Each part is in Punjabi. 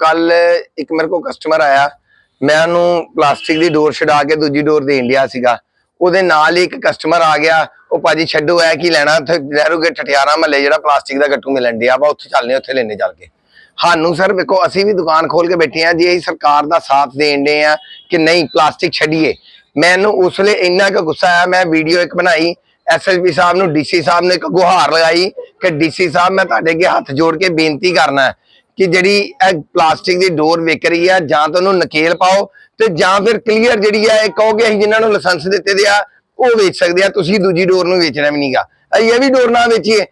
ਕੱਲ ਇੱਕ ਮੇਰੇ ਕੋਲ ਕਸਟਮਰ ਆਇਆ, ਮੈਂ ਉਹਨੂੰ ਪਲਾਸਟਿਕ ਦੀ ਡੋਰ ਛਡਾ ਕੇ ਦੂਜੀ ਡੋਰ ਦੇਣ ਲਿਆ ਸੀਗਾ। ਉਹਦੇ ਨਾਲ ਹੀ ਇੱਕ ਕਸਟਮਰ ਆ ਗਿਆ, ਉਹ ਭਾਜੀ ਛੱਡੋ ਐ ਕੀ ਲੈਣਾ? ਉੱਥੇ ਲਹਿਰੋਗੇ ਠਠਿਆਰਾ ਮਹੱਲੇ ਜਿਹੜਾ ਪਲਾਸਟਿਕ ਦਾ ਗੱਟੂ ਮਿਲਣ ਡਿਆ ਵਾ, ਉੱਥੇ ਚੱਲਨੇ, ਉੱਥੇ ਲੈਣੇ ਚੱਲ ਕੇ। ਸਾਨੂੰ ਸਰ ਵੇਖੋ, ਅਸੀਂ ਵੀ ਦੁਕਾਨ ਖੋਲ ਕੇ ਬੈਠੇ ਆ ਜੀ ਅਸੀਂ ਸਰਕਾਰ ਦਾ ਸਾਥ ਦੇਣ ਦੇ ਆ ਕਿ ਨਹੀਂ ਪਲਾਸਟਿਕ ਛੱਡੀਏ। ਮੈਨੂੰ ਉਸ ਵੇਲੇ ਇੰਨਾ ਕੁ ਗੁੱਸਾ ਆਇਆ, ਮੈਂ ਵੀਡੀਓ ਇੱਕ ਬਣਾਈ ਐਸਐਸਪੀ ਸਾਹਿਬ ਨੂੰ ਡੀਸੀ ਸਾਹਿਬ ਨੇ ਇੱਕ ਗੁਹਾਰ ਲਗਾਈ ਕਿ ਡੀਸੀ ਸਾਹਿਬ ਮੈਂ ਤੁਹਾਡੇ ਅੱਗੇ ਹੱਥ ਜੋੜ ਕੇ ਬੇਨਤੀ ਕਰਨਾ ਕਿ ਜਿਹੜੀ ਇਹ ਪਲਾਸਟਿਕ ਦੀ ਡੋਰ ਵਿਕ ਰਹੀ ਆ, ਜਾਂ ਤਾਂ ਉਹਨੂੰ ਨਕੇਲ ਪਾਓ ਤੇ ਜਾਂ ਫਿਰ ਕਲੀਅਰ ਜਿਹੜੀ ਆ, ਇਹ ਕਹੋਗੇ ਅਸੀਂ ਜਿਨ੍ਹਾਂ ਨੂੰ ਲਾਇਸੈਂਸ ਦਿੱਤੇ ਦੇ ਆ, ਉਹ ਵੇਚ ਸਕਦੇ ਆ, ਤੁਸੀਂ ਦੂਜੀ ਡੋਰ ਨੂੰ ਵੇਚਣਾ ਵੀ ਨਹੀਂਗਾ। ਅਸੀਂ ਇਹ ਵੀ ਡੋਰ ਨਾ ਵੇਚੀਏ।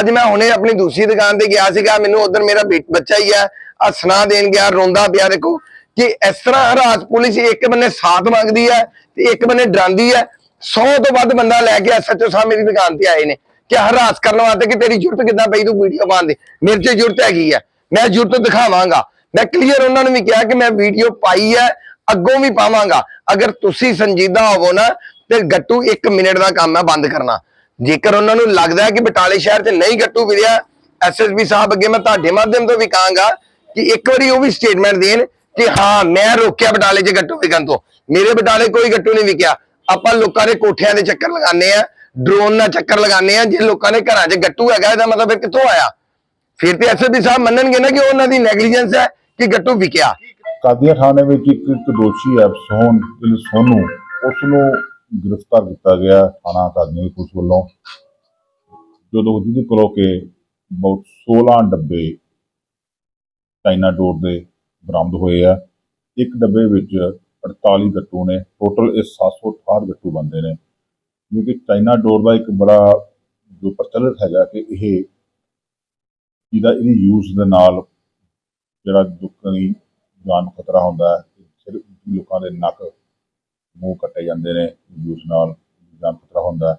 ਅੱਜ ਮੈਂ ਹੁਣੇ ਆਪਣੀ ਦੂਸਰੀ ਦੁਕਾਨ ਤੇ ਗਿਆ ਸੀਗਾ, ਮੈਨੂੰ ਉਧਰ ਮੇਰਾ ਬੇ- ਬੱਚਾ ਹੀ ਆ ਆ ਸੁਣਾ ਦੇਣ ਗਿਆ, ਰੋਂਦਾ ਪਿਆ ਦੇਖੋ ਕਿ ਇਸ ਤਰ੍ਹਾਂ ਹਰਾਸ ਪੁਲਿਸ ਇੱਕ ਬੰਨੇ ਸਾਥ ਮੰਗਦੀ ਹੈ ਤੇ ਇੱਕ ਬੰਨੇ ਡਰਾਂਦੀ ਹੈ 100 ਤੋਂ ਵੱਧ ਬੰਦਾ ਲੈ ਕੇ ਐਸਐਚਓ ਸਾਹਿਬ ਮੇਰੀ ਦੁਕਾਨ ਤੇ ਆਏ ਨੇ ਕਿ ਹਰਾਸ ਕਰਨ ਵਾਸਤੇ ਕਿ ਤੇਰੀ ਜ਼ਰੂਰਤ ਕਿੱਦਾਂ ਪਈ ਤੂੰ ਵੀਡੀਓ ਪਾਉਣ ਦੀ। ਮੇਰੇ 'ਚ ਜ਼ਰੂਰਤ ਹੈਗੀ ਹੈ ਮੈਂ ਜ਼ਰੂਰਤ ਦਿਖਾਵਾਂਗਾ। ਮੈਂ ਕਲੀਅਰ ਉਹਨਾਂ ਨੂੰ ਵੀ ਕਿਹਾ ਕਿ ਮੈਂ ਵੀਡੀਓ ਪਾਈ ਹੈ, ਅੱਗੋਂ ਵੀ ਪਾਵਾਂਗਾ। ਅਗਰ ਤੁਸੀਂ ਸੰਜੀਦਾ ਹੋਵੋ ਨਾ, ਤੇ ਗੱਟੂ 1 ਮਿੰਟ ਦਾ ਕੰਮ ਹੈ ਬੰਦ ਕਰਨਾ। ਜੇਕਰ ਉਹਨਾਂ ਨੂੰ ਲੱਗਦਾ ਹੈ ਕਿ ਬਟਾਲੇ ਸ਼ਹਿਰ 'ਚ ਨਹੀਂ ਗੱਟੂ ਵਿਰਿਆ ਐਸਐਸਪੀ ਸਾਹਿਬ ਅੱਗੇ ਮੈਂ ਤੁਹਾਡੇ ਮਾਧਿਅਮ ਤੋਂ ਵੀ ਕਹਾਂਗਾ ਕਿ ਇੱਕ ਵਾਰੀ ਉਹ ਵੀ ਸਟੇਟਮੈਂਟ ਦੇਣ ਕਿ ਹਾਂ, ਮੈਂ ਰੋਕਿਆ ਬਟਾਲੇ 'ਚ ਗੱਟੂ ਵਿਕਣ ਤੋਂ। ਮੇਰੇ ਬਟਾਲੇ ਕੋਈ ਗੱਟੂ ਨਹੀਂ ਵਿਕਿਆ। ਆਪਾਂ ਲੋਕਾਂ ਦੇ ਕੋਠਿਆਂ ਦੇ ਚੱਕਰ ਲਗਾਉਂਦੇ ਆ ਡਰੋਨ ਨਾਲ ਚੱਕਰ ਲਗਾਉਂਦੇ ਆ ਜੇ ਲੋਕਾਂ ਦੇ ਘਰਾਂ 'ਚ ਗੱਟੂ ਹੈਗਾ, ਇਹਦਾ ਮਤਲਬ ਫਿਰ ਕਿੱਥੋਂ ਆਇਆ? ਫਿਰ ਤੇ ਐਸਐਸਪੀ ਸਾਹਿਬ ਮੰਨਣਗੇ ਨਾ ਕਿ ਉਹਨਾਂ ਦੀ ਨੈਗਲੀਜੈਂਸ ਹੈ ਕਿ ਗੱਟੂ ਵਿਕਿਆ। ਕਾਦੀਆਂ ਥਾਣੇ ਵਿੱਚ ਇੱਕ ਇੱਕ ਦੋਸ਼ੀ ਹੈ ਸੋਹਨ ਸੋਨੂ ਉਸ ਨੂੰ ਗ੍ਰਿਫਤਾਰ ਕੀਤਾ ਗਿਆ ਥਾਣਾ ਕਾਦੀਆਂ ਪੁਲਿਸ ਵੱਲੋਂ। ਜਦੋਂ ਜਿਹਦੇ ਕੋਲੋਂ ਕਿ ਬਹੁਤ 16 ਡੱਬੇ ਚਾਈਨਾ ਡੋਰ ਦੇ ਬਰਾਮਦ ਹੋਏ ਆ, ਇੱਕ ਡੱਬੇ ਵਿੱਚ 48 ਗੱਟੂ ਨੇ, ਟੋਟਲ ਇਹ 768 ਗੱਟੂ ਬੰਦੇ ਨੇ। ਜੋ ਚਾਈਨਾ ਡੋਰ ਦਾ ਇੱਕ ਬੜਾ ਜੋ ਪ੍ਰਚਲਿਤ ਹੈਗਾ ਕਿ ਇਹ ਇਹਦਾ ਇਹਦੀ ਯੂਜ਼ ਦੇ ਨਾਲ ਜਿਹੜਾ ਲੋਕਾਂ ਦੀ ਜਾਨ ਨੂੰ ਖਤਰਾ ਹੁੰਦਾ ਹੈ ਸਿਰ ਲੋਕਾਂ ਦੇ ਨੱਕ ਮੂੰਹ ਕੱਟੇ ਜਾਂਦੇ ਨੇ ਯੂਜ਼ ਨਾਲ ਜਾਨ ਖਤਰਾ ਹੁੰਦਾ ਹੈ।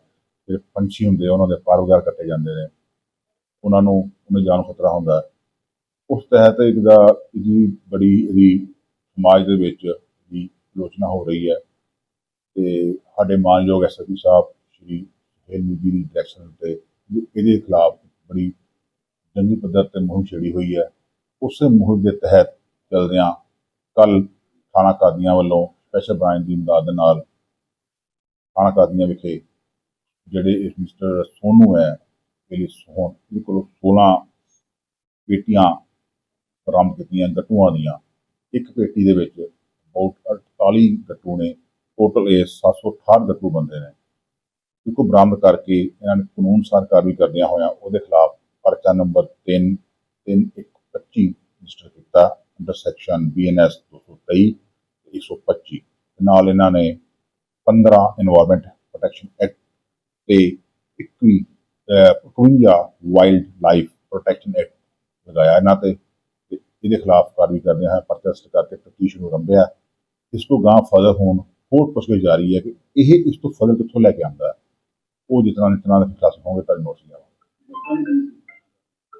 ਜਿਹੜੇ ਪੰਛੀ ਹੁੰਦੇ ਉਹਨਾਂ ਦੇ ਪਰ ਵਗੈਰਾ ਕੱਟੇ ਜਾਂਦੇ ਨੇ। ਉਹਨਾਂ ਨੂੰ, ਉਹਨਾਂ ਜਾਨ ਖਤਰਾ ਹੁੰਦਾ ਉਸ ਤਹਿਤ ਇੱਕ ਦਾ ਇਹਦੀ ਬੜੀ, ਇਹਦੀ ਸਮਾਜ ਦੇ ਵਿੱਚ ਦੀ ਆਲੋਚਨਾ ਹੋ ਰਹੀ ਹੈ। ਤੇ ਸਾਡੇ ਮਾਨਯੋਗ ਐਸਪੀ ਸਾਹਿਬ, ਸ਼੍ਰੀ ਸੁਹੇਲ ਜੀ ਦੀ ਡਾਇਰੈਕਸ਼ਨ ਤੇ ਇਹਦੇ ਖਿਲਾਫ ਬੜੀ ਜੰਗੀ ਪੱਧਰ ਤੇ ਮੁਹਿੰਮ ਛੇੜੀ ਹੋਈ ਹੈ। ਉਸੇ ਮੁਹਿੰਮ ਦੇ ਤਹਿਤ ਚੱਲਦਿਆਂ ਕੱਲ ਥਾਣਾ ਕਾਦੀਆਂ ਵੱਲੋਂ ਸਪੈਸ਼ਲ ਬ੍ਰਾਂਚ ਦੀ ਇਮਦਾਦ ਦੇ ਨਾਲ ਥਾਣਾ ਕਾਦੀਆਂ ਵਿਖੇ ਜਿਹੜੇ ਇਸ ਮਿਸਟਰ ਸੋਨੂ ਹੈ ਇਹਦੀ ਸੋਹਣ ਇਹਦੇ ਕੋਲੋਂ 16 ਪੇਟੀਆਂ ਬਰਾਮਦ ਕੀਤੀਆਂ ਗੱਟੂਆਂ ਦੀਆਂ। ਇੱਕ ਪੇਟੀ ਦੇ ਵਿੱਚ ਬਹੁਤ 48 ਗੱਟੂ ਨੇ ਟੋਟਲ ਇਹ 768 ਗੱਟੂ ਬੰਦੇ ਨੇ। ਇਕੋ ਬਰਾਮਦ ਕਰਕੇ ਇਹਨਾਂ ਨੇ ਕਾਨੂੰਨ ਅਨੁਸਾਰ ਕਾਰਵਾਈ ਕਰਦਿਆਂ ਹੋਇਆਂ ਉਹਦੇ ਖਿਲਾਫ ਪਰਚਾ ਨੰਬਰ 3 3125 ਰਜਿਸਟਰ ਕੀਤਾ ਅੰਡਰ ਸੈਕਸ਼ਨ ਬੀਐਨਐਸ 223 125 ਨਾਲ ਇਹਨਾਂ ਨੇ 15 এনवायरमेंट ਪ੍ਰੋਟੈਕਸ਼ਨ ਐਕਟ ਤੇ 21 51 ਵਾਈਲਡ ਲਾਈਫ ਪ੍ਰੋਟੈਕਸ਼ਨ ਐਕਟ ਲਗਾਇਆ ਇਹਨਾਂ ਤੇ। ਇਹਦੇ ਖਿਲਾਫ ਕਾਰਵਾਈ ਕਰਦੇ ਹਾਂ ਪ੍ਰੋਟੈਸਟ ਕਰਕੇ ਤਫਤੀਸ਼ ਨੂੰ ਰੰਭਿਆ ਇਸ ਤੋਂ ਗਾਂ ਫਰਦਰ ਹੋਣ, ਹੋਰ ਪੁੱਛਗਿੱਛ ਜਾਰੀ ਹੈ ਕਿ ਇਹ ਇਸ ਤੋਂ ਫਰਦਰ ਕਿੱਥੋਂ ਲੈ ਕੇ ਆਉਂਦਾ ਉਹ ਜਿਤਨਾ ਨਿਤਨਾ ਦੇ ਖਿਲਾਫ ਹੋਵੇ ਤਾਂ ਨੋਟਿਸ ਜਾਵਾਂਗੇ